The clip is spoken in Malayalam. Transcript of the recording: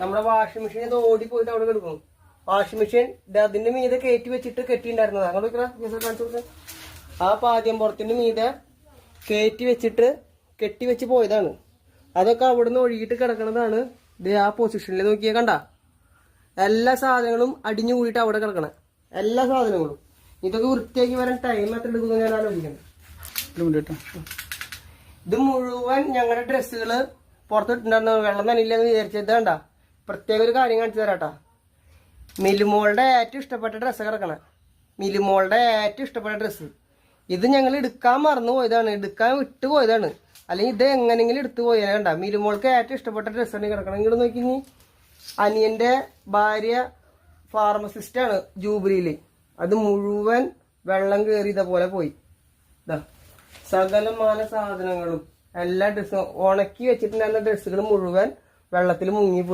നമ്മുടെ വാഷിംഗ് മെഷീൻ ഇത് ഓടി പോയിട്ട് അവിടെ കിടക്കും വാഷിംഗ് മെഷീൻ അതിന്റെ മീതെ കയറ്റി വെച്ചിട്ട് കെട്ടിണ്ടായിരുന്നത് അങ്ങോട്ട് കാണിച്ചു കൊടുക്ക്. ആ പാദ്യം പുറത്തിന്റെ മീതെ കയറ്റി വെച്ചിട്ട് കെട്ടി വെച്ച് പോയതാണ്. അതൊക്കെ അവിടുന്ന് ഒഴുകിയിട്ട് കിടക്കണതാണ്. ഇത് ആ പൊസിഷനിൽ നോക്കിയാ കണ്ട. എല്ലാ സാധനങ്ങളും അടിഞ്ഞു കൂടിയിട്ട് അവിടെ കിടക്കണം. എല്ലാ സാധനങ്ങളും. ഇതൊക്കെ വൃത്തിയാക്കി വരാൻ ടൈം എത്ര എടുക്കുന്നു ഞാൻ ആലോചിക്കണം ഇത് മുഴുവൻ ഞങ്ങളുടെ ഡ്രസ്സുകൾ പുറത്തിട്ടുണ്ടായിരുന്നു വെള്ളം നനയില്ലെന്ന് വിചാരിച്ചത് വേണ്ട പ്രത്യേക ഒരു കാര്യം കാണിച്ചു തരാട്ടാ. മിലുമോളുടെ ഏറ്റവും ഇഷ്ടപ്പെട്ട ഡ്രസ്സ് കിടക്കണ. മിലുമോളുടെ ഏറ്റവും ഇഷ്ടപ്പെട്ട ഡ്രസ്സ് ഇത് ഞങ്ങൾ എടുക്കാൻ മറന്നു പോയതാണ്. എടുക്കാൻ വിട്ടു പോയതാണ്. അല്ലെങ്കിൽ ഇത് എങ്ങനെങ്കിലും എടുത്തു പോയാൽ വേണ്ട മിലുമോൾക്ക് ഏറ്റവും ഇഷ്ടപ്പെട്ട ഡ്രസ്സാണ് കിടക്കണം. ഇങ്ങോട്ട് നോക്കി അനിയന്റെ ഭാര്യ ഫാർമസിസ്റ്റാണ് ജൂബിലിയിൽ അത് മുഴുവൻ വെള്ളം കയറിയതുപോലെ പോയി. ഇതാ സകലമാന സാധനങ്ങളും എല്ലാ ഡ്രസ്സും ഉണക്കി വെച്ചിട്ടുണ്ടായിരുന്ന ഡ്രസ്സുകൾ മുഴുവൻ വെള്ളത്തിൽ മുങ്ങിപ്പോയി